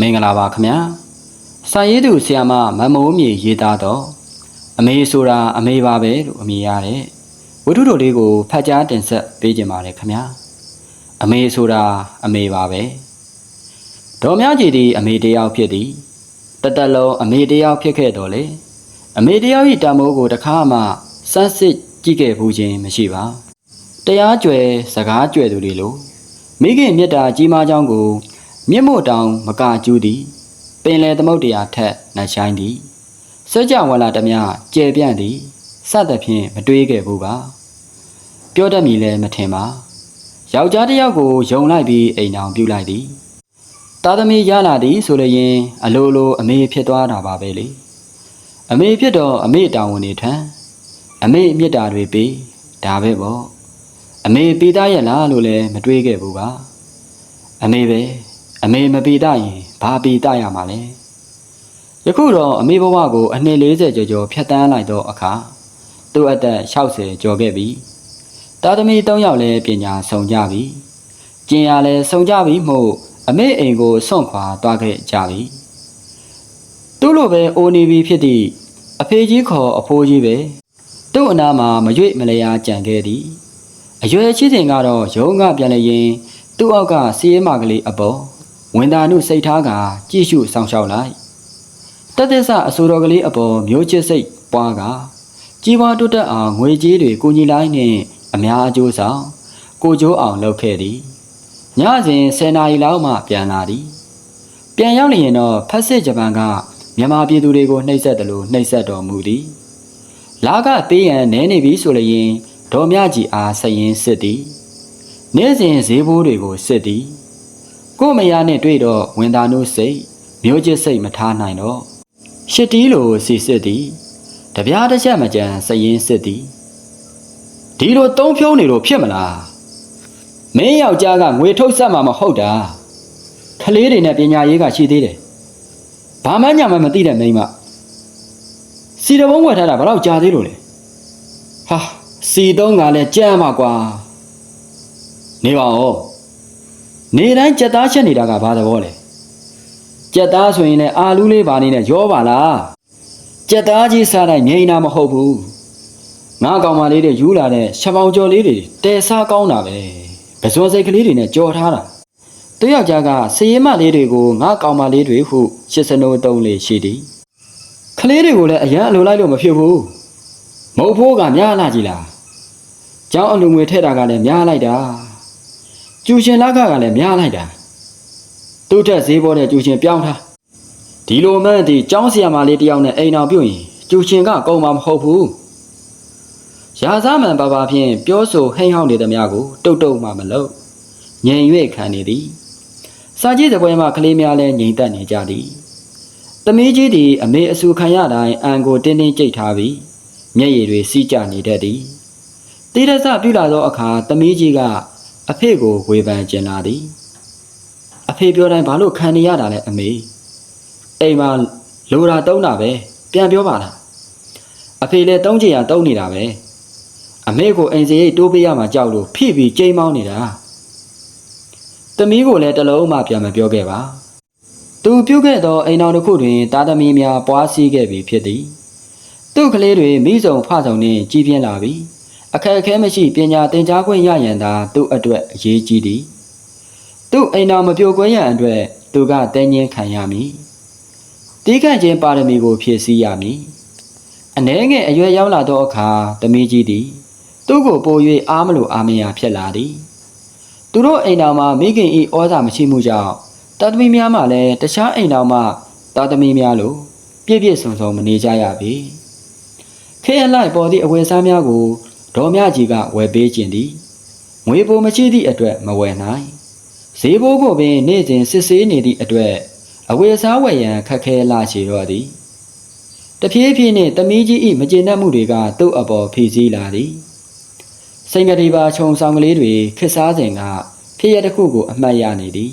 မင်္ဂလာပါခင်ဗျာစာရေးသူဆီယာမမမိုးမြေရေးသားတော့အမေဆိုတာအမေပါပဲလို့အမေရတယ်ဝတ္ထုတော်လေးကိုဖတ်ကြားတင်ဆက်ပေးကြပါရခင်ဗျာအမေဆိုတာအမေပါပဲဒေါ်မြကြီးဒီအမေတယောက်ဖြစ်သည်တသက်လုံးအမေတယောက်ဖြစ်ခဲ့တော်လေအမေတယောက်ဤတမိုးကိုတခါမှစမ်းစစ်ကြည့်ခဲ့ဘူးခြင်းမရှိပါတရားကြွယ်စကားကြွယ်သူတွေလို့မိခင်မြတ်တာကြီးမားကြောင်းကို မြင့်မို့တောင်မကကျူးသည်ပင်လေသမုတ်တရားထက်နှရှိုင်းသည်စကြဝဠာဓမြကျဲပြန့်သည်စသဖြင့်မတွေးခဲ့ဘူးပါပြောတတ်မီလည်းမထင်ပါယောက်ျားတစ်ယောက်ကိုယုံလိုက်ပြီးအိမ်အောင်ပြုလိုက်သည်သားသမီးရလာသည်ဆိုလျင် အလိုလိုအမေဖြစ်သွားတာပါပဲလေအမေဖြစ်တော့အမေတောင်းဝင်နေထံအမေမြစ်တာတွေပေးဒါပဲပေါ့အမေပေးသားရလားလို့လည်းမတွေးခဲ့ဘူးပါအမေပဲ အမေမပီတရင်ဘာပီတရမှာလဲယခုတော့အမေဘဝကိုအနှစ်40ကျော်ကျော်ဖြတ်တန်းလိုက်သောအခါသူ့အသက်60ကျော်ခဲ့ပြီတာသမီ3ယောက်လည်းပညာဆုံးကြပြီကျင်ရလည်းဆုံးကြပြီမို့အမေအိမ်ကိုစွန့်ခွာသွားခဲ့ကြပြီသူ့လိုပဲအိုနေပြီဖြစ်သည့်အဖေကြီးခေါ်အဖိုးကြီးပဲသူ့အနာမှာမရွေ့မလျာကြံခဲ့သည်အရွယ်ချစ်စဉ်ကတော့ရုံးကပြန်လျင်သူ့အောက်ကစီးရဲမကလေးအပေါ် ဝင်သာနုစိတ်ထားကကြည့်ရှုဆောင်ရှောက်လိုက်တသက်ဆအဆိုတော်ကလေးအပေါ်မျိုးချစ်စိတ်ပွားကကြီးပွားတိုးတက်အောင်ငွေကြေးတွေကိုညီလိုက်နှင့်အများအကျိုးဆောင်ကိုကျိုးအောင်လုပ်ခဲ့သည်ညစဉ်10နာရီလောက်မှပြန်လာသည်ပြန်ရောက်လျင်တော့ဖက်စစ်ဂျပန်ကမြန်မာပြည်သူတွေကိုနှိပ်စက်တယ်လို့နှိပ်စက်တော်မူသည်လာကပေးရန်နဲနေပြီဆိုလျင်ဒေါ်မြကြီးအားဆရင်စစ်သည်နေ့စဉ်ဈေးဘိုးတွေကိုစစ်သည် ကို့မယားနဲ့တွေ့တော့ဝင်သားနိုးစိတ်မျိုးချစ်စိတ်မထားနိုင်တော့ရှစ်တီးလိုစီစစ်သည်တပြားတစ်ချက်မကြံစရင်စစ်သည်ဒီလိုသုံးဖြုံးနေလို့ဖြစ်မလားမင်းယောက်ျားကငွေထုတ်ဆက်မှာမဟုတ်တာကလေးတွေနဲ့ပညာရေးကရှိသေးတယ်ဘာမှညာမှမသိတဲ့မိန်းမစီတဘုံဝယ်ထားတာဘယ်တော့ကြာသေးလို့လဲဟာစီသုံးကလည်းကြမ်းပါကွာနေပါဦး နေတိုင်းကြက်သားချက်နေတာကဘာသဘောလဲကြက်သားဆိုရင်လည်းအာလူးလေးပါနေနဲ့ရောပါလားကြက်သားကြီးစားတိုင်းငိမ့်တာမဟုတ်ဘူးငါကောင်မလေးတွေယူလာတဲ့ချက်ပေါင်ကြော်လေးတွေတဲစားကောင်းတာပဲပဇွန်စိတ်ကလေးတွေနဲ့ကြော်ထားတာတယောက်ကြားကစည်ရမလေးတွေကိုငါကောင်မလေးတွေဟုရှစ်စနိုးတုံးလေးရှိသည်ကလေးတွေကိုလည်းအရန်အလိုလိုက်လို့မဖြစ်ဘူးမဟုတ်ဖို့ကများလာကြည်လားကျောင်းအလူငွေထည့်တာကလည်းများလိုက်တာ ကျူရှင်လက်ကကလည်းများလိုက်တာသူ့ထက်ဈေးပေါ်တဲ့ကျူရှင်ပြောင်းထားဒီလိုမှန်းဒီကျောင်းဆရာမလေးတယောက်နဲ့အိမ်အောင်ပြုတ်ရင်ကျူရှင်ကကုံမှာမဟုတ်ဘူးရာဇမန်ပါပါဖြင့်ပြောဆိုဟိန်ဟောင်းနေသမျှကိုတုတ်တုတ်မှမလုပ်ငြိမ်၍ခံနေသည်စာကြည့်တဲ့ပွဲမှာကလေးများလည်းငြိမ်သက်နေကြသည်သမီးကြီးသည်အမေအဆူခံရတိုင်းအံကိုတင်းတင်းကြိတ်ထားပြီးမျက်ရည်တွေစီးကျနေတတ်သည်တိရစပြုလာသောအခါသမီးကြီးက အဖေကိုဝေဖန်ကျင်လာသည်အဖေပြောတိုင်းဘာလို့ခံနေရတာလဲအမေအိမ်မှာလိုတာတုံးတာပဲပြန်ပြောပါလားအဖေလည်းတုံးချင်ရတုံးနေတာပဲအမေကိုအိမ်စရိတ်တိုးပေးရမှာကြောက်လို့ဖိပြီးကြိမ်မောင်းနေတာသမီးကိုလည်းတလုံးမှပြန်မပြောခဲ့ပါသူပြုတ်ခဲ့သောအိမ်တော်တစ်ခုတွင်သားသမီးများပွားစည်းခဲ့ပြီဖြစ်သည်သူ့ကလေးတွေမိစုံဖဆုံနှင့်ကြီးပြင်းလာပြီ အခက်အခဲမရှိပညာသင်ကြားခွင့်ရရန်သာသူ့အတွက်အရေးကြီးသည်သူ့အိမ်တော်မပြိုကွဲရန်အတွက်သူကတင်းငင်းခံရမည်တီးခန့်ခြင်းပါရမီကိုဖြည့်ဆည်းရမည်အ ਨੇ ငယ်အရွယ်ရောက်လာသောအခါသမီးကြီးသည် သူ့ကိုပို၍အားမလို့အားမရဖြစ်လာသည်သူတို့အိမ်တော်မှာမိခင်ဤဩဇာမရှိမှုကြောင့်တာသမီများမှလည်းတခြားအိမ်တော်မှတာသမီများလိုပြည့်ပြည့်စုံစုံမနေကြရပေခေအလိုက်ပေါ်သည့်အဝယ်စားများကို ဒေါ်မြကြီးကဝယ်ပေးခြင်းသည်ငွေပိုမရှိသည့်အတွက်မဝယ်နိုင်ဈေးဘိုးကိုပင်နေ့စဉ်စစ်ဆေးနေသည့်အတွက်အဝယ်စားဝယ်ရန်ခက်ခဲလာချေတော့သည်တဖြည်းဖြည်းနှင့်တမီးကြီး၏မကျေနပ်မှုတွေကသူ့အပေါ်ဖိစီးလာသည်စိန်ကလေးပါခြုံဆောင်ကလေးတွေခစ်စားစဉ်ကဖြစ်ရတစ်ခုကိုအမှတ်ရနေသည်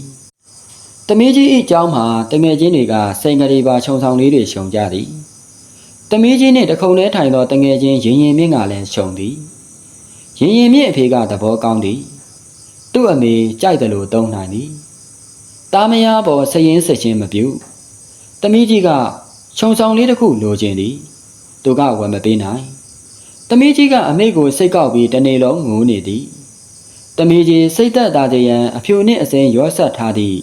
တမီးကြီး၏ကျောင်းမှာတငယ်ချင်းတွေကစိန်ကလေးပါခြုံဆောင်လေးတွေရှုံကြသည် တမီးကြီးနှင့်တခုံထဲထိုင်သောတငယ်ချင်းရင်ရင်မြင့်ကလည်းရှုံသည်ရင်ရင်မြင့်အဖေကသဘောကောင်းသည်သူ့အမေကြိုက်တယ်လို့သုံးနိုင်သည်တားမယားပေါ်စရင်ဆက်ချင်းမပြုတမီးကြီးကခြုံဆောင်လေးတစ်ခုလိုချင်သည်သူကဝယ်မပေးနိုင်တမီးကြီးကအမိကိုစိတ်ကောက်ပြီးတနေ့လုံးငိုနေသည်တမီးကြီးစိတ်သက်သာစေရန်အဖြူနှင့်အစင်းရောဆက်ထားသည့်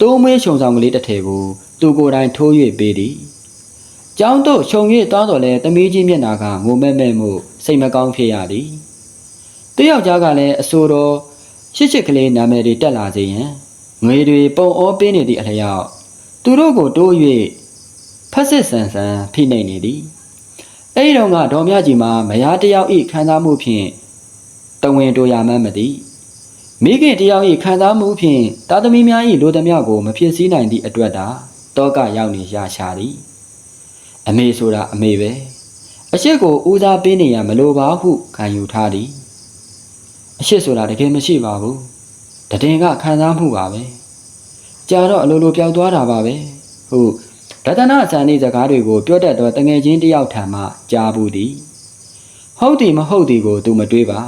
တိုးမွေးခြုံဆောင်ကလေးတစ်ထည်ကိုသူကိုယ်တိုင်ထိုး၍ပေးသည် ကျောင်းတို့ခြုံ၍သွားတော်လဲတမီးကြီးမျက်နာကငိုမဲမဲမှုစိတ်မကောင်းဖြစ်ရသည်တယောက်ျားကလည်းအဆိုတော်ရှစ်ချစ်ကလေးနာမည်တွေတက်လာစေရန်ငွေတွေပုံအောပေးနေသည့်အလျောက်သူတို့ကိုတိုး၍ဖက်စစ်ဆန်ဆန်ဖိနှိပ်နေသည်အဲဒီတော့ကဒေါ်မြကြီးမှာမယားတယောက်ဤခံစားမှုဖြင့်တဝင်တိုရမှန်းမသည်မိခင်တယောက်ဤခံစားမှုဖြင့်တာသမီများဤလိုသမျှကိုမဖြစ်စည်းနိုင်သည့်အတွက်သာတောကရောက်နေရရှာသည် အမေဆိုတာအမေပဲအရှိကိုဦးစားပေးနေရမလိုပါဟုခံယူထားသည်အရှိဆိုတာတကယ်မရှိပါဘူးတည်င်ကခံစားမှုပါပဲကြာတော့အလိုလိုပျောက်သွားတာပါပဲဟုတ်ရတနာဆန်တဲ့စကားတွေကိုပြောတတ်သောတငယ်ချင်းတယောက်ထံမှကြားဘူးသည်ဟုတ်သည်မဟုတ်သည်ကိုသူမတွေးပါ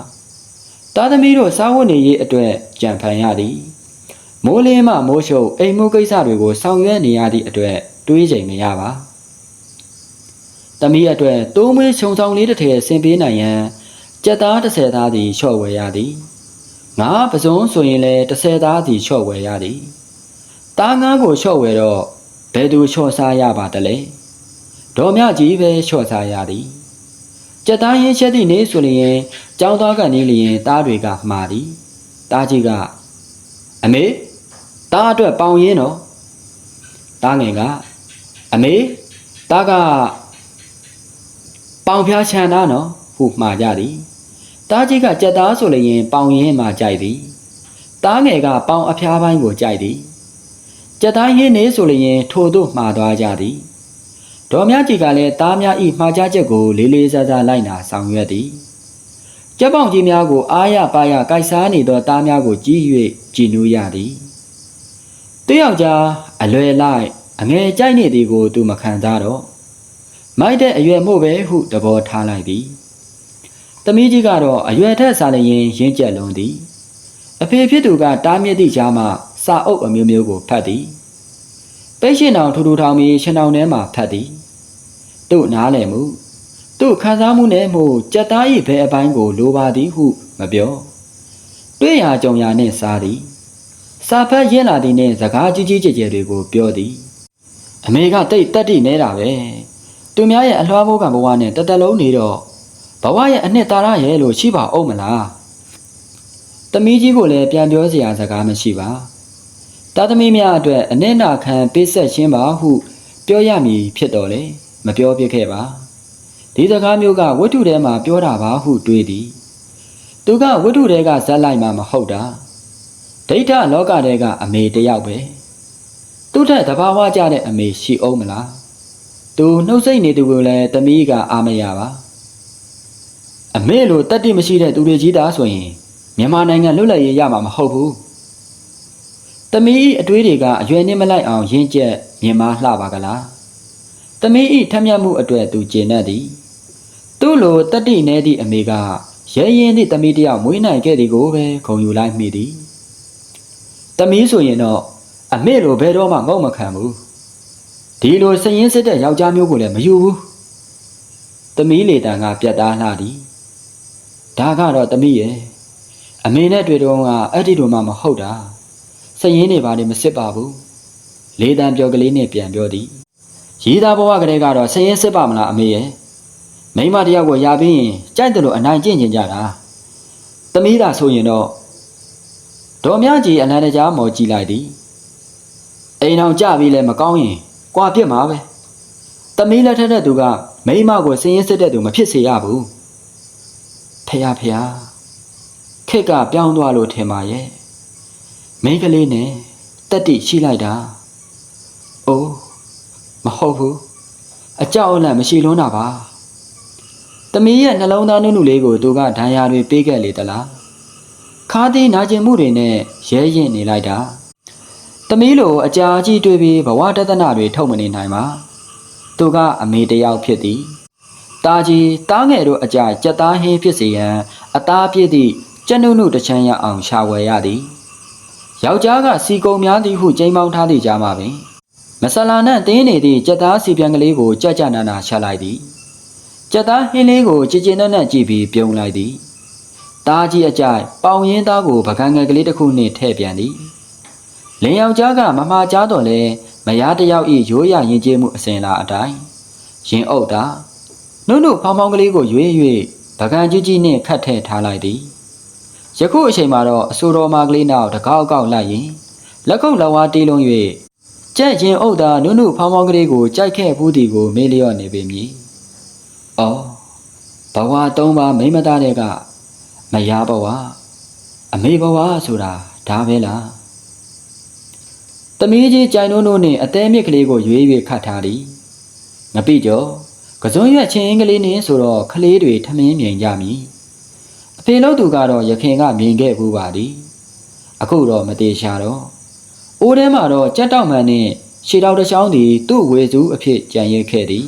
သားသမီးတို့စားဝတ်နေရေးအတွက်ကြံဖန်ရသည်မိုးလင်းမှမိုးရှုပ်အိမ်မှုကိစ္စတွေကိုဆောင်ရွက်နေရသည့်အတွက်တွေးချိန်မရပါ သမီးအတွက်တိုးမွေးခြုံဆောင်လေးတစ်ထည်ဆင်ပေးနိုင်ရန်ကြက်သား30သားသည်လျှော့ဝယ်ရသည်ငါပစုံဆိုရင်လည်း30သားသည်လျှော့ဝယ်ရသည်တားငါးကိုလျှော့ဝယ်တော့ဘယ်သူလျှော့စားရပါတလဲဒေါ်မြကြီးပဲလျှော့စားရသည်ကြက်သားရင်းချက်သည့်နေ့ဆိုလျင်ကြောင်းသားကနေလျင်တားတွေကမှားသည်တားကြီးကအမေတားအတွက်ပေါင်ရင်းတော့တားငယ်ကအမေတားက ပေါင်ဖျားချန်တာနော်ဟုမှားကြသည်တားကြီးကကြက်သားဆိုလျင် ပေါင်ရင်းမှကြိုက်သည်တားငယ်ကပေါင်အဖျားပိုင်းကိုကြိုက်သည်ကြက်သားရင်းနေဆိုလျင် ထိုတို့မှားသွားကြသည်ဒေါ်မြကြီးကလည်းတားများဤမှားကြချက်ကိုလေးလေးစားစားလိုက်နာဆောင်ရွက်သည်ကြက်ပေါင်ကြီးများကိုအားရပါရကြိုက်စားနေသောတားများကိုကြည့်၍ကြည်နူးရသည်တယောက်ကြားအလွယ်လိုက်အငယ်ကြိုက်နေသည်ကိုသူမခံစားတော့ မိုက်တဲ့အရွယ်မို့ပဲဟုသဘောထားလိုက်သည်သမီးကြီးကတော့အရွယ်ထက်စားလျင်ရင်းကျက်လွန်သည်အဖေဖြစ်သူကတားမြစ်သည့်ကြားမှစာအုပ်အမျိုးမျိုးကိုဖတ်သည်ပိတ်ရှင်တောင်ထူထူထောင်ပြီးရှင်တောင်ထဲမှာဖတ်သည်တို့နားလည်မှုတို့ခံစားမှုနဲ့မှုကြက်သား၏ဘဲအပိုင်းကိုလိုပါသည်ဟုမပြောတွေ့ရာကြုံရာနှင့်စားသည်စာဖတ်ရင်းလာသည်နှင့်စကားကြီးကြီးကျယ်ကျယ်တွေကိုပြောသည်အမေကတိတ်တက်တိနေတာပဲ သူများရဲ့အလွှားမိုးကံဘဝနဲ့တသက်လုံးနေတော့ဘဝရဲ့အနှစ်သာရရဲ့လို့ရှိပါအောင်မလားတမီးကြီးကိုလည်းပြန်ပြောစရာစကားမရှိပါတာသမီးများအတွက်အနစ်နာခံပေးဆက်ခြင်းပါဟု ပြောရမည်ဖြစ်တော်လေမပြောပြခဲ့ပါဒီစကားမျိုးကဝတ္ထုထဲမှာပြောတာပါဟုတွေးသည်သူကဝတ္ထုထဲကဇက်လိုက်မှမဟုတ်တာဒိဋ္ဌလောကထဲကအမေတယောက်ပဲသူ့ထက်တဘာဝကြတဲ့အမေရှိအောင်မလား သူနှုတ်ဆက်နေသူကိုလည်းတမီးကအာမရပါအမေလိုတတ်တိမရှိတဲ့သူတွေကြီးသားဆိုရင်မြန်မာနိုင်ငံလွတ်လပ်ရေးရမှာမဟုတ်ဘူး။တမီးဤအတွေးတွေကအရွယ်နှင်းမလိုက်အောင်ရင်းကျက်မြင်မာလှပါကလား။တမီးဤထမျက်မှုအတွက်သူကျေနပ်သည်။သူ့လိုတတိနေသည့်အမေကရဲရင်သည့်တမီးတယောက်မွေးနိုင်ခဲ့သည်ကိုပဲဂုံယူလိုက်မိသည်။တမီးဆိုရင်တော့အမေလိုဘယ်တော့မှငုံမခံဘူး။ ဒီလိုစရင်စစ်တဲ့ယောက်ျားမျိုးကိုလည်းမယူဘူး။တမီးလေတန်ကပြတ်သားလှသည်။ဒါကတော့တမိရဲ့အမေနဲ့တွေ့တော့ကအဲ့ဒီလိုမှမဟုတ်တာစရင်နေပါလေမစစ်ပါဘူးလေးတန်ပြောကလေးနဲ့ပြန်ပြောသည်ရီးသားဘဝကလေးကတော့စရင်စစ်ပါမလားအမေရဲ့မိမတယောက်ကိုယာပြီးရင်ကြိုက်တယ်လို့အနိုင်ကျင့်ကျင်ကြတာတမိသာဆိုရင်တော့ဒေါ်မြကြီးအနန္တကြားမော်ကြည့်လိုက်သည်အိမ်အောင်ကြပြီးလဲမကောင်းရင် ကွာပြစ်မှာပဲတမီးလက်ထက်တဲ့သူကမိမကိုစရင်စစ်တဲ့သူမဖြစ်စေရဘူးဖះဖះခက်ကပြောင်းသွားလို့ထင်ပါရဲ့မိန်းကလေးနဲ့တက်တိရှိလိုက်တာအိုးမဟုတ်ဘူးအကြောက်အလန့်မရှိလွန်းတာပါတမီးရဲ့နှလုံးသားနုနုလေးကိုသူကဒဏ်ရာတွေပေးခဲ့လေသလားခါးသေးနာကျင်မှုတွေနဲ့ရဲရင်နေလိုက်တာ တမီးလိုအကြာကြီးတွေ့ပြီးဘဝတဒနာတွေထုတ်မနေနိုင်ပါသူကအမေတယောက်ဖြစ်သည်တာကြီးတားငယ်တို့အကြကြက်သားဟင်းဖြစ်စေရန်အသားပြည့်သည့်ကျနုနုတချမ်းရအောင်ရှာဝယ်ရသည်ယောက်ျားကစီကုံများသည်ဟုကြိမ်မောင်းထားသည့်ကြားမှာပင်မဆလာနှံ့တင်းနေသည့်ကြက်သားစီပြန်ကလေးကိုကြက်ကြနာနာချလိုက်သည်ကြက်သားဟင်းလေးကိုကြည်ကျင်နဲ့နဲ့ကြည့်ပြီးပြုံးလိုက်သည်သားကြီးအကြိုက်ပေါင်ရင်းသားကိုပကံငယ်ကလေးတစ်ခုနှင့်ထည့်ပြန်သည် လင်ယောက်ျားကမမှားကြားတော့လဲမယားတစ်ယောက်၏ရိုးရရင်ကျေးမှုအစဉ်လာအတိုင်းရင်အုပ်တာနုနုဖောင်းဖောင်းကလေးကိုရွေး၍ပကံကြီးကြီးနှင့်ခတ်ထည့်ထားလိုက်သည်ယခုအချိန်မှာတော့အဆိုတော်မကလေးနောက်တကောက်ကောက်လိုက်ရင်လက်ခုပ်လက်ဝါးတီးလုံး၍ကြက်ရင်အုပ်သာနုနုဖောင်းဖောင်းကလေးကိုကြိုက်ခဲ့ဘူးသည်ကိုမေးလျော့နေပေမည်။အော်ဘဝသုံးပါမိမသားတဲ့ကမယားဘဝအမေဘဝဆိုတာဒါပဲလား။ တမီးကြီးကြိုင်နုံနုနှင့်အသေးမြစ်ကလေးကိုရွေး၍ခတ်ထားသည်။ငပိကျော်ကစွန်းရွက်ချင်းကလေးနှင့်ဆိုတော့ကလေးတွေထမင်းမြင်ကြမည်။အဖေလို့သူကတော့ရခင်ကမြင်ခဲ့ဘူးပါသည်အခုတော့မသေးရှာတော့အိုးထဲမှာတော့ကြက်တောက်မှန်နဲ့ရှည်တောက်တစ်ချောင်းသည်သူ့ဝေစုအဖြစ်ကြံရိပ်ခဲ့သည်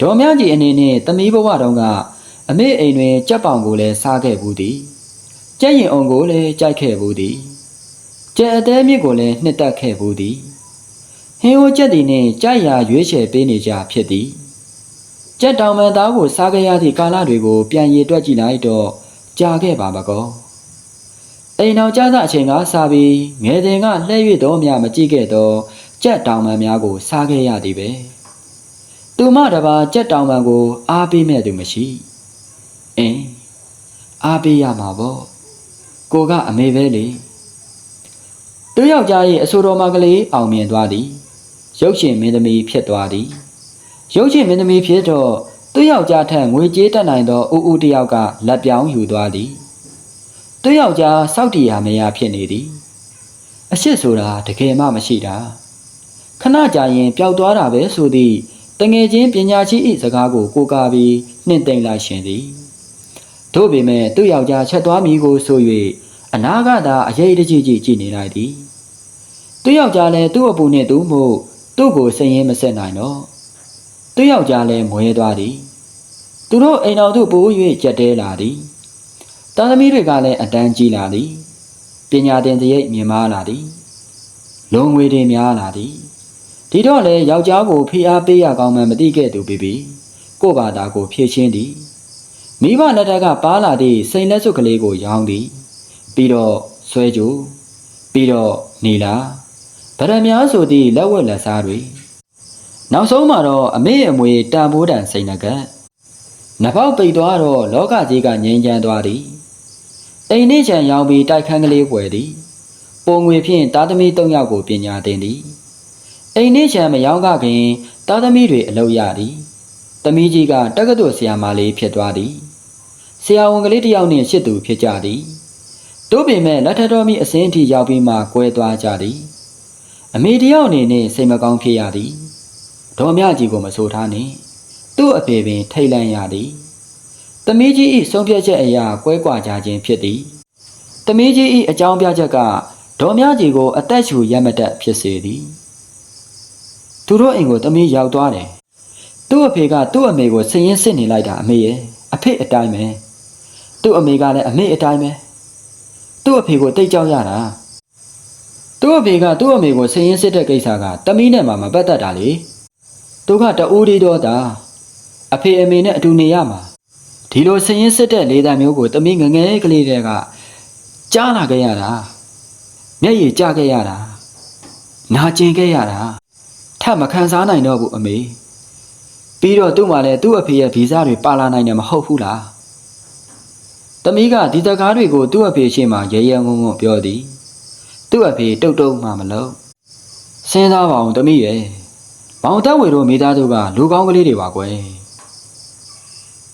ဒေါ်မြကြီးအနေနဲ့သမီးဘဝတုန်းကအမေအိမ်တွင်ကြက်ပောင်ကိုလည်းစားခဲ့ဘူးသည်ကြက်ရင်အောင်ကိုလည်းကြိုက်ခဲ့ဘူးသည် ကြက်အသေးမြစ်ကိုလည်းနှစ်တက်ခဲ့ဘူးသည်ဟင်းဟိုကြက်သည်နှင့်ကြိုက်ရာရွေးချယ်ပေးနေကြဖြစ်သည်ကြက်တောင်မန်သားကိုစားခဲ့ရသည့်ကာလတွေကိုပြန်ရည်တွက်ကြည့်လိုက်တော့ကြာခဲ့ပါမကောအိမ်တော်ကြသအချိန်ကစားပြီးငယ်စဉ်ကလှည့်၍တော့မြမကြည့်ခဲ့တော့ကြက်တောင်မန်များကိုစားခဲ့ရသည်ပဲသူမတပါကြက်တောင်မန်ကို အားပေးမဲ့သူမရှိအင်းအားပေးရမှာပေါ့ကိုကအမေပဲလေ သူယောက်ျားရဲ့အဆိုတော်မကလေးအောင်မြင်သွားသည်ရုပ်ရှင်မင်းသမီးဖြစ်သွားသည်ရုပ်ရှင်မင်းသမီးဖြစ်တော့သူ့ယောက်ျားထက်ငွေကြေးတက်နိုင်သောဦးဦးတစ်ယောက်ကလက်ပြောင်းယူသွားသည်သူ့ယောက်ျားစောက်တီယာမယားဖြစ်နေသည်အရှိဆိုတာတကယ်မှမရှိတာခဏကြာရင်ပျောက်သွားတာပဲဆိုသည့်တငယ်ချင်းပညာရှိ၏စကားကိုကိုးကားပြီးနှင့်သိမ့်လိုက်ရှင်သည်တို့ပေမဲ့သူ့ယောက်ျားချက်သွားမိကိုဆို၍အနာဂတ်သာအရေးတကြီးကြီးကြည်နေလိုက်သည် သူ့ယောက်ျားလည်းသူ့အပူနှင့်သူ့မို့သူ့ကိုစိတ်ရင်းမဆက်နိုင်တော့သူယောက်ျားလည်းမွဲသွားသည်သူတို့အိမ်တော်သို့ပို့၍ကြက်တဲလာသည်တာသမီတွေကလည်းအတန်းကြီးလာသည်ပညာသင်စရိတ်မြင့်မားလာသည်လုံငွေတွေများလာသည်ဒီတော့လေယောက်ျားကိုဖိအားပေးရကောင်းမှမသိခဲ့သူပြီပြီကို့ဘာသာကိုဖြည့်ချင်းသည်မိဘလက်ထက်ကပါလာသည့်စိန်လက်စွပ်ကလေးကိုရောင်းသည်ပြီးတော့ဆွဲကြိုပြီးတော့နေလာ ဗရမများဆိုသည့်လက်ဝက်လက်စားတွေနောက်ဆုံးမှာတော့အမေအမွေတန်ဖိုးတန်စိန်နကတ်နဖောက်ပိတ်သွားတော့လောကကြီးကငြိမ်းချမ်းသွားသည်အိမ်နှင့်ချံရောင်းပြီးတိုက်ခန်းကလေးွယ်သည်ပုံငွေဖြင့်သားသမီး၃ယောက်ကိုပညာသင်သည်အိမ်နှင့်ချံမရောင်းကခင်သားသမီးတွေအလုပ်ရသည်သမီးကြီးကတက္ကသိုလ်ဆရာမလေးဖြစ်သွားသည်ဆရာဝန်ကလေးတစ်ယောက်နှင့်ရှစ်သူဖြစ်ကြသည်တို့ပေမဲ့လက်ထတော်မီအစင်းအထိရောက်ပြီးမှကွဲသွားကြသည် အမေတယောက်အနေနဲ့စိတ်မကောင်းဖြစ်ရသည်ဒေါ်မြကြီးကိုမဆိုထားနှင့်သူ့အဖေပင် ထိတ်လန့်ရသည်တမီးကြီး၏ဆုံးဖြတ်ချက်အရာကွဲကွာကြခြင်းဖြစ်သည်တမီးကြီး၏အကြောင်းပြချက်ကဒေါ်မြကြီးကို အသက်ရှူရမတတ်ဖြစ်စေသည်သူတို့အိမ်ကိုတမီးရောက်သွားတယ်သူ့အဖေကသူ့အမေကိုဆင်းရင်စစ်နေလိုက်တာအမေရဲ့အဖေအတိုင်းပဲသူ့အမေကလည်းအမေအတိုင်းပဲသူ့အဖေကိုတိတ်ကြောက်ရတာ သူ့အဖေကသူ့အမေကိုဆင်းရင်စစ်တဲ့ကိစ္စကတမီးနဲ့မှမပတ်သက်တာလေသူကတအိုးလေးတော့တာအဖေအမေနဲ့အတူနေရမှာဒီလိုဆင်းရင်စစ်တဲ့လေတံမျိုးကိုတမီးငငယ်ကလေးတွေကကြားလာခဲ့ရတာမျက်ရည်ကျခဲ့ရတာနာကျင်ခဲ့ရတာထပ်မခံစားနိုင်တော့ဘူးအမေပြီးတော့သူ့မှာလည်းသူ့အဖေရဲ့ဗီဇတွေပါလာနိုင်တယ်မဟုတ်ဘူးလားတမီးကဒီတကားတွေကိုသူ့အဖေရှေ့မှာရဲရဲငုံငုံပြောသည် သူ့အဖေတုတ်တုတ်မှမလို့စဉ်းစားပါအောင်တမီးရဲ့ဘောင်တက်ဝေတို့မိသားစုကလူကောင်းကလေးတွေပါကွယ်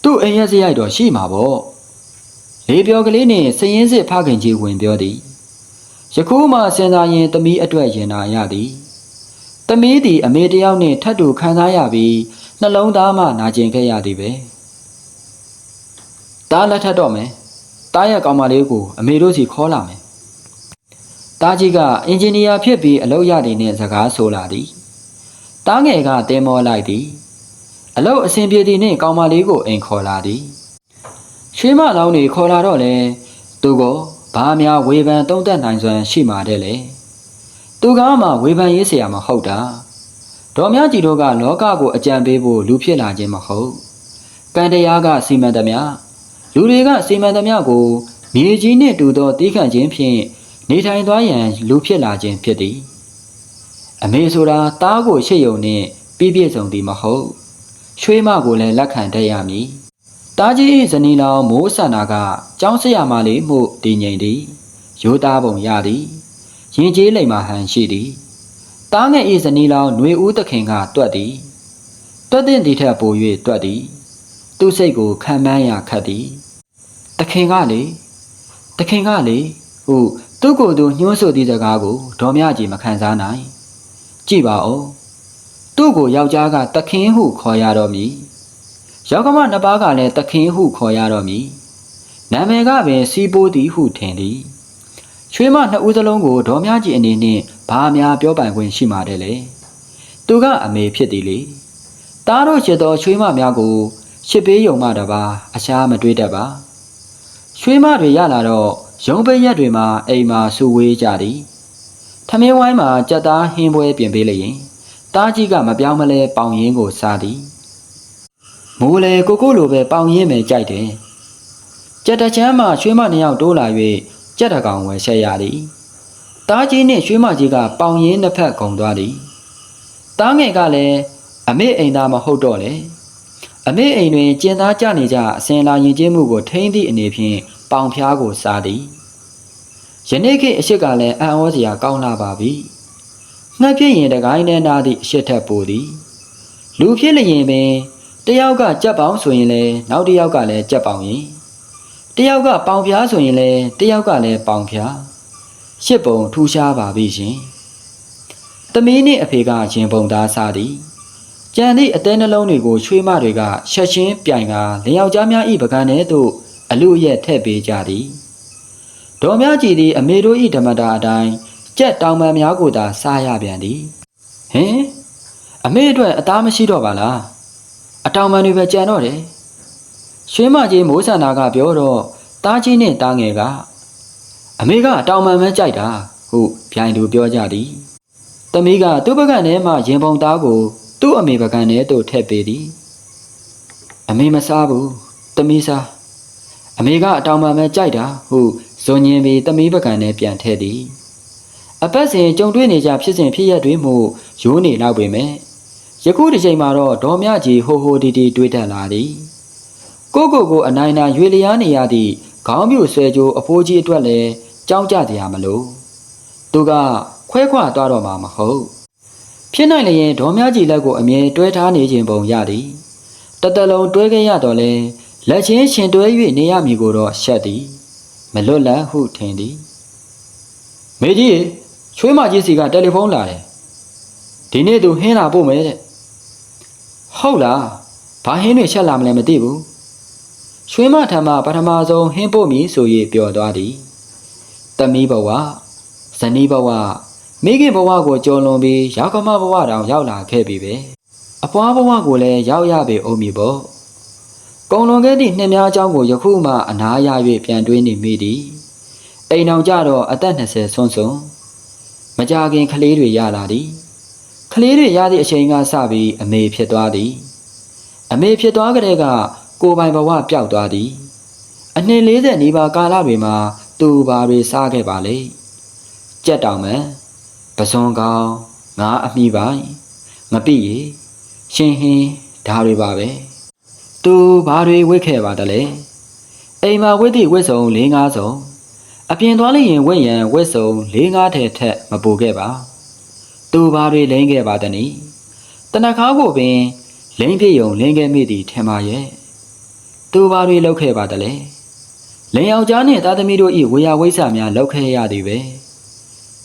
သူ့အိမ်ရက်စရိုက်တော့ရှိမှာပေါ့လေပြော်ကလေးနဲ့စည်ရင်စစ်ဖခင်ကြီးဝင်ပြောသည်ယခုမှစဉ်းစားရင်တမီးအတွက်ရင်နာရသည်တမီးသည်အမေတယောက်နှင့်ထပ်တူခံစားရပြီးနှလုံးသားမှနာကျင်ခဲ့ရသည်ပဲတားလက်ထပ်တော့မယ်တားရဲ့ကောင်မလေးကိုအမေတို့စီခေါ်လာမယ် တားကြီးကအင်ဂျင်နီယာဖြစ်ပြီးအလုပ်ရတဲ့နဲ့စကားဆိုလာသည် တားငယ်ကတဲမောလိုက်သည်အလုတ်အစဉ်ပြေသည်နှင့်ကောင်မလေးကိုအိမ်ခေါ်လာသည်ရွှေမလောင်းနေခေါ်လာတော့လေသူကဘ ဘာများဝေဖန်သုံးသက်နိုင်စွမ်းရှိမှာတဲ့လေသူကမှဝေဖန်ရေးเสียမဟုတ်တာဒေါ်မြကြီးတို့ကလောကကိုအကြံပေးဖို့လူဖြစ်လာခြင်းမဟုတ်ကံတရားကစီမံသမျှလူတွေကစီမံသမျှကိုမြေကြီးနှင့်တူသောတီးခန့်ခြင်းဖြင့် နေထိုင်သွားရန်လူဖြစ်လာခြင်းဖြစ်သည်အမေဆိုတာတားကိုရှေ့ယုံနှင့်ပြည့်ပြည့်စုံသည်မဟုတ်ရွှေမကိုလည်းလက်ခံတတ်ရမည်တားကြီး၏ဇနီးလောင်မိုးဆန္ဒကကြောင်းစရမာလေးမှုတည်ငြိမ်သည်ရိုးသားပုံရသည်ရင်ကျေးလိမ်မာဟန်ရှိသည်တားငယ်၏ဇနီးလောင်ຫນွေဦးသခင်ကတွက်သည်တွက်တဲ့ဒီထက်ပို၍တွက်သည်သူ့စိတ်ကိုခံမှန်းရခတ်သည် သခင်ကလေသခင်ကလေဟု သူ့ကိုယ်သူညှိုးဆိုသည့်စကားကိုဒေါ်မြကြီးမခံစားနိုင်ကြည့်ပါဦးသူ့ကိုယောက်ျားကသခင်ဟုခေါ်ရတော့မည်ယောက်ကမနှစ်ပါးကလည်းသခင်ဟုခေါ်ရတော့မည်နာမည်ကပင်စီပိုးသည်ဟုထင်သည်ချွေးမနှစ်ဦးစလုံးကိုဒေါ်မြကြီးအနေနဲ့ဘာများပြောပိုင်ခွင့်ရှိမှာတဲ့လေသူကအမေဖြစ်သည်လေတားတို့ချစ်တော်ချွေးမများကိုရှစ်ပေးယုံမှတပါအရှားမတွေးတတ်ပါရွှေမတွေရလာတော့ ရုံးပိတ်ရက်တွေမှာအိမ်မှာစုဝေးကြသည်ထမင်းဝိုင်းမှာကြက်သားဟင်းပွဲပြင်ပေးလိုက်ရင်တားကြီးကမပြောင်းမလဲပေါင်ရင်းကိုစားသည်မိုးလေကိုကိုလိုပဲပေါင်ရင်းပဲကြိုက်တယ်ကြက်တချမ်းမှာရွှေမနှစ်ယောက်တိုးလာ၍ကြက်တကောင်ဝယ်ဆက်ရသည်တားကြီးနှင့်ရွှေမကြီးကပေါင်ရင်းနှစ်ဖက်ခုံသွားသည်တားငယ်ကလည်းအမေအိမ်သားမဟုတ်တော့လေအမေအိမ်တွင်ကျင်သားကြနေကြအစင်လာရင်ကျင်းမှုကိုထိန်းသည့်အနေဖြင့် ပေါင်ဖျားကိုစားသည်ယနေ့ခေတ်အရှိကလည်းအံ့ဩစရာကောင်းလာပါပြီငှက်ဖြစ်ရင်တကိုင်းနဲ့နာသည့်အရှိထက်ပိုသည်လူဖြစ်လျင်ပင်တယောက်ကကြက်ပေါင်းဆိုရင်လည်းနောက်တစ်ယောက်ကလည်းကြက်ပေါင်းရင်တယောက်ကပေါင်ဖျားဆိုရင်လည်းတယောက်ကလည်းပေါင်ဖျားရှစ်ပုံထူရှားပါပြီရှင်သမီးနှင့်အဖေကရင်ပုံသားစားသည်ကြံသည့်အသေးနှလုံးတွေကိုချွေးမတွေကရှက်ချင်းပြိုင်ကလင်ယောက်ျားများဤပကံထဲသို့ အလူအရက်ထည့်ပေးကြသည်ဒေါ်များကြည်သည်အမေတို့ဤဓမ္မတာအတိုင်းကြက်တောင်ပန်များကိုသာစားရပြန်သည်ဟင်အမေအတွက်အသားမရှိတော့ပါလားအတောင်ပန်တွေပဲကြံတော့တယ်ရွှေမကြီးမိုးဆန္ဒကပြောတော့တားကြီးနဲ့တားငယ်ကအမေကအတောင်ပန်ပဲကြိုက်တာဟုဗျိုင်သူပြောကြသည်တမီးကသူ့ဘကန်ထဲမှရင်ပုံသားကို သူ့အမေပကံထဲသို့ထည့်ပေးသည်အမေမစားဘူးတမီးစား အမေကအတောင်ပံပဲကြိုက်တာဟုဇွန်ညင်ပြီးတမီးပကံထဲပြန်ထည့်သည်အပတ်စဉ်ကြုံတွေ့နေကြဖြစ်စဉ်ဖြစ်ရက်တွေမှုရိုးနေလောက်ပေမဲ့ယခုဒီချိန်မှာတော့ဒေါ်မြကြီးဟိုဟိုတီတီတွေးတတ်လာသည်ကိုကိုကိုအနိုင်နာရွေလျားနေရသည့်ခေါင်းပြူဆွဲကြိုးအဖိုးကြီးအတွက်လည်းကြောင်းကြတရားမလို့သူကခွဲခွာသွားတော့မှာမဟုတ်ဖြစ်နိုင်လျင်ဒေါ်မြကြီးလက်ကိုအမြဲတွဲထားနေခြင်းပုံရသည်တတလုံးတွဲခဲ့ရတော့လဲ လက်ချင်းရှင်တွဲ၍နေရမည်ကိုတော့ရှက်သည်မလွတ်လပ်ဟုထင်သည်မေကြီးချွေးမကြီးစီကတယ်လီဖုန်းလာတယ်ဒီနေ့သူဟင်းလာပို့မယ်တဲ့ဟုတ်လားဘာဟင်းတွေချက်လာမလဲမသိဘူးချွေးမထံမှပထမဆုံးဟင်းပို့မည်ဆို၍ပြောသွားသည်တမီးဘဝဇနီးဘဝမိခင်ဘဝကိုကြော်လွန်ပြီးရောက်ကမဘဝတောင်ရောက်လာခဲ့ပြီပဲအပွားဘဝကိုလည်းရောက်ရပေအောင်မည်ပေါ့ ကုံလွန်ခဲ့သည့်နှစ်များအကြောင်းကိုယခုမှအနာရ၍ပြန်တွေးနေမိသည်အိမ်အောင်ကြတော့အသက်20ဆွန်းဆွန်းမကြခင်ကလေးတွေရလာသည်ကလေးတွေရသည့်အချိန်ကစပြီးအမေဖြစ်သွားသည်အမေဖြစ်သွားကြတဲ့ကကိုပိုင်ဘဝပျောက်သွားသည်အနှစ်40နီးပါးကာလတွေမှာသူဘာတွေစားခဲ့ပါလေကြက်တောင်မယ်ပစွန်ကောင်းငါအမိပိုင်ငပိရီရှင်ဟင်းဒါတွေပါပဲ သူဘာတွေဝစ်ခဲ့ပါတလဲအိမ်မှာဝစ်သည့်ဝစ်စုံ၄၅စုံအပြင်သွားလိုက်ရင်ဝစ်ရန်ဝစ်စုံ၄၅ထဲထက်မပူခဲ့ပါသူဘာတွေလိမ့်ခဲ့ပါတနည်းတနခါကိုပင်လိမ့်ပြယုံလင်းခဲ့မိသည်ထင်ပါရဲ့သူဘာတွေလုပ်ခဲ့ပါတလဲလင်ယောက်ျားနှင့်သားသမီးတို့၏ဝေယဝိဆာများလုပ်ခဲ့ရသည်ပဲ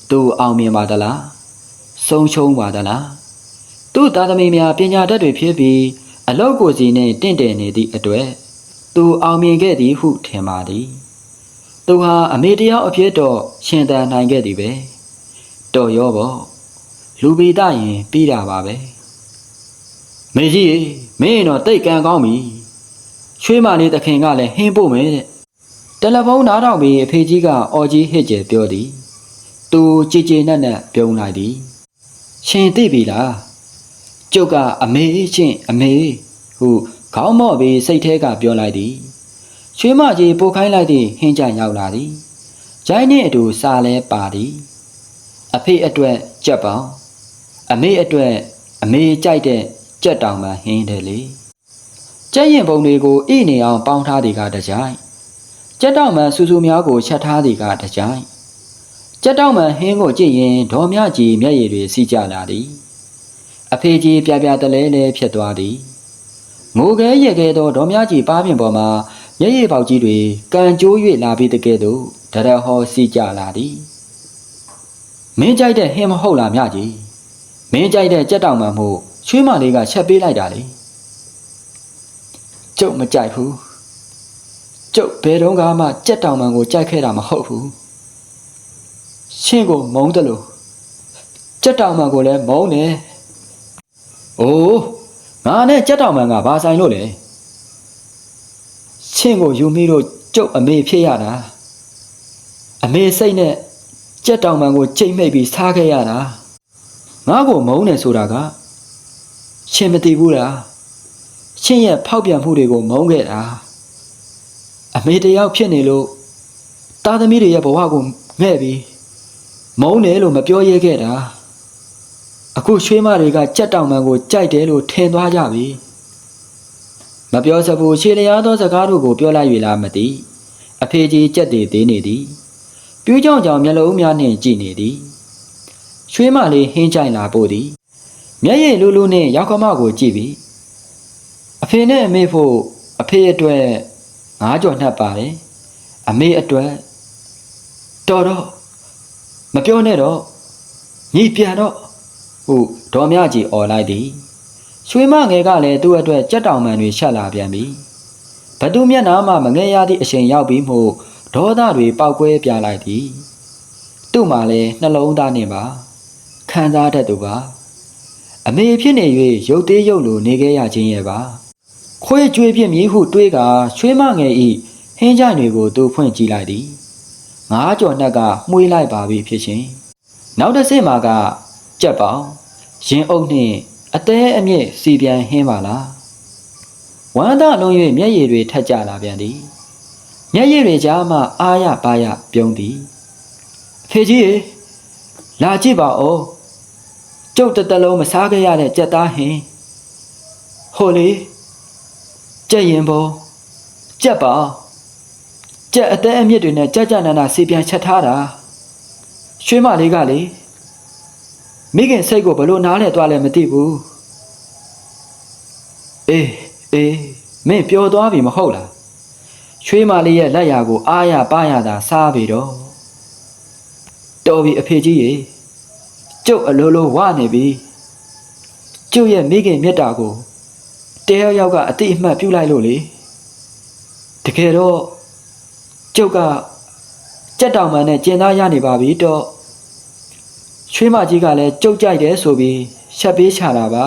သူအောင်မြင်ပါသလားဆုံးရှုံးပါသလားသူ့သားသမီးများပညာတတ်တွေဖြစ်ပြီး အလောက်ကိုစီနှင့်တင့်တယ်နေသည့်အတွက်သူအောင်မြင်ခဲ့သည်ဟုထင်ပါသည်သူဟာအမေတယောက်အဖြစ်တော့ရှင်သန်နိုင်ခဲ့သည်ပဲတော်ရောပေါ့လူပိတရင်ပြီးတာပါပဲမေကြီးမင်းတော့တိတ်ကံကောင်းပြီချွေးမလေးတခင်ကလည်းဟင်းပို့မယ်တဲ့တယ်လီဖုန်းနားထောင်ပြီးအဖေကြီးကအော်ကြီးဟစ်ကျဲပြောသည်သူကြည်ကြည်နက်နက်ပြုံးလိုက်သည်ရှင်သိပြီလား ကျုပ်ကအမေချင်းအမေဟုခေါင်းမော့ပြီးစိတ်ထဲကပြောလိုက်သည်ရွှေမကြီးပို့ခိုင်းလိုက်သည့်ဟင်းကြရောက်လာသည်ဂျိုင်းနှင့်အတူစာလဲပါသည်အဖေအတွက်ကြက်ပေါင်းအမေအတွက်အမေကြိုက်တဲ့ကြက်တောင်မှဟင်းတယ်လေကြက်ရင်ပုံတွေကိုဣနေအောင်ပေါင်းထားသည်ကတကြိုင်ကြက်တောင်မှစူစူများကိုချက်ထားသည်ကတကြိုင်ကြက်တောင်မှဟင်းကိုကြည့်ရင်ဒေါ်မြကြီးမျက်ရည်တွေစီးကြလာသည် အဖေကြီးပြပြတလဲလဲဖြစ်သွားသည်ငိုခဲရက်ခဲသောဒေါ်မြကြီးပါးပြင်ပေါ်မှာမျက်ရည်ပေါက်ကြီးတွေကန်ကျိုး၍လာပြီးတကဲ့သို့ဒရဟောစီးကြလာသည်မင်းကြိုက်တဲ့ဟင်းမဟုတ်လားမြကြီးမင်းကြိုက်တဲ့ကြက်တောင်မှမို့ချွေးမလေးကချက်ပေးလိုက်တာလေကျုပ်မကြိုက်ဘူးကျုပ်ဘယ်တော့မှကြက်တောင်မှကိုကြိုက်ခဲ့တာမဟုတ်ဘူးရှင်းကိုမုန်းတယ်လို့ကြက်တောင်မှကိုလည်းမုန်းတယ် အိုးငါနဲ့ကြက်တောင်မှကဘာဆိုင်လို့လဲရှင်းကိုယူမိလို့ကျုပ်အမေဖြစ်ရတာအမေစိတ်နဲ့ကြက်တောင်မှကိုကြိတ်မိတ်ပြီးစားခဲ့ရတာငါ့ကိုမုန်းတယ်ဆိုတာကရှင်းမသိဘူးလားရှင်းရဲ့ဖောက်ပြန်မှုတွေကိုမုန်းခဲ့တာအမေတယောက်ဖြစ်နေလို့တာသမီတွေရဲ့ဘဝကိုငဲ့ပြီးမုန်းတယ်လို့မပြောရဲခဲ့တာ အခုရွှေမတွေကကြက်တောင်မှန်ကိုကြိုက်တယ်လို့ထင်သွားကြပြီမပြောစဘူးရှေလျားသောစကားတို့ကိုပြောလိုက်၍လားမသိအဖေကြီးကြက်တည်သေးနေသည်ပြူးကြောင်ကြောင်မျက်လုံးများနှင့်ကြည့်နေသည်ရွှေမလေးဟင်းကြိုင်လာပို့သည်မျက်ရည်လူလူနဲ့ရောက်ကမကိုကြည့်ပြီးအဖေနဲ့အမေဖို့အဖေအတွက်ငါးကြော်နှက်ပါတယ်အမေအတွက်တော်တော့မပြောနဲ့တော့ညီပြန်တော့ ဟုဒေါ်မြကြီးអော်လိုက်သည်ရွှေမငယ်ကလည်းသူ့အတွက်ကြက်တောင်မှန်တွေရှက်လာပြန်ပြီဘသူမျက်နှာမှမငဲရသည့်အချိန်ရောက်ပြီးမှဒေါသတွေပောက်ကွဲပြလိုက်သည်သူ့မှာလည်းနှလုံးသားနှင့်ပါခံစားတတ်သူပါအမေဖြစ်နေ၍ရုပ်သေးရုပ်လိုနေခဲ့ရခြင်းရဲ့ပါခွေးကြွေးပြစ်မြည်ဟုတွေးကရွှေမငယ်ဤဟင်းကြိုင်တွေကိုသူဖွင့်ကြည့်လိုက်သည်ငါးကြော်နှက်ကမှုေးလိုက်ပါပြီဖြစ်ရှင်နောက်တစ်ဆင့်မှာက ကြက်ပေါင်ရင်အုပ်နှင့်အသေးအမြင့်စီပြန်ဟင်းပါလားဝမ်းသာလုံး၍မျက်ရည်တွေထက်ကြလာပြန်သည်မျက်ရည်တွေကြားမှအာရပါရပြုံးသည်အဖေကြီးရေလာကြည့်ပါဦးကျုပ်တစ်တလုံးမစားခဲ့ရတဲ့ကြက်သားဟင်ဟိုလေကြက်ရင်ဘောကြက်ပါကြက်အသေးအမြင့်တွေနဲ့ကြက်ကြနနာစီပြန်ချက်ထားတာရွှေမလေးကလေ မိခင်စိတ်ကိုဘလို့နားလဲသွားလဲမသိဘူးအေးအေးမင်းပျော်သွားပြီမဟုတ်လားရွှေမလေးရဲ့လက်ရာကို အားရပါရတာစားပြီတော့တော်ပြီအဖေကြီးရေကျုပ်အလိုလိုဝနေပြီကျုပ်ရဲ့မိခင်မြတ်တာကိုတဲရောက်ရောက်ကအတိအမှတ်ပြုလိုက်လို့လေတကယ်တော့ကျုပ်ကကြက်တောင်မှန်နဲ့ကျင်သားရနေပါပြီတော့ ရွှေမကြီးကလည်းကြုတ်ကြိုက်တယ်ဆိုပြီးရှက်ပေးချတာပါ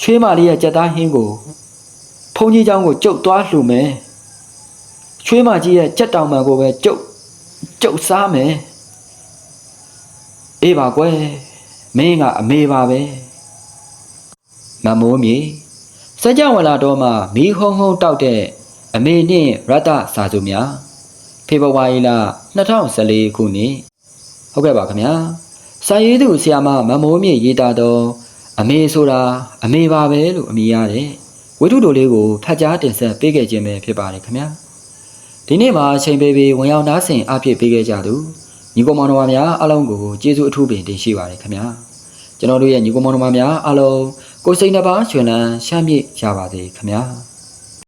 ရွှေမလေးရဲ့ကြက်သားဟင်းကိုဖုန်ကြီးเจ้าကိုကြုတ်သွားလှူမယ်ရွှေမကြီးရဲ့ကြက်တောင်မှန်ကိုပဲကြုတ်ကြုတ်စားမယ်အေးပါကွယ်မင်းကအမေပါပဲမမိုးမြေစကြဝဠာတော်မှာမီးဟုံးဟုံးတောက်တဲ့အမေနှင့်ရတ္တစာစုများဖေဖော်ဝါရီလ2014ခုနှစ် ဟုတ်ကဲ့ပါခင်ဗျာစာရေးသူဆရာမမမိုးမြေရေးသားတော့အမေဆိုတာအမေပါပဲလို့အမိရတဲ့ဝိထုတို့လေးကိုဖတ်ကြားတင်ဆက်ပေးခဲ့ခြင်းပဲဖြစ်ပါတယ်ခင်ဗျာဒီနေ့မှာအချိန်ပေးပြီးဝင်ရောက်နားဆင်အဖြစ်ပေးခဲ့ကြသူညီကောင်မောင်နှမများအားလုံးကိုကျေးဇူးအထူးပင်တင်ရှိပါတယ်ခင်ဗျာကျွန်တော်တို့ရဲ့ညီကောင်မောင်နှမများအားလုံးကိုယ်စိတ်နှပါရွှင်လန်းချမ်းမြေ့ကြပါစေခင်ဗျာ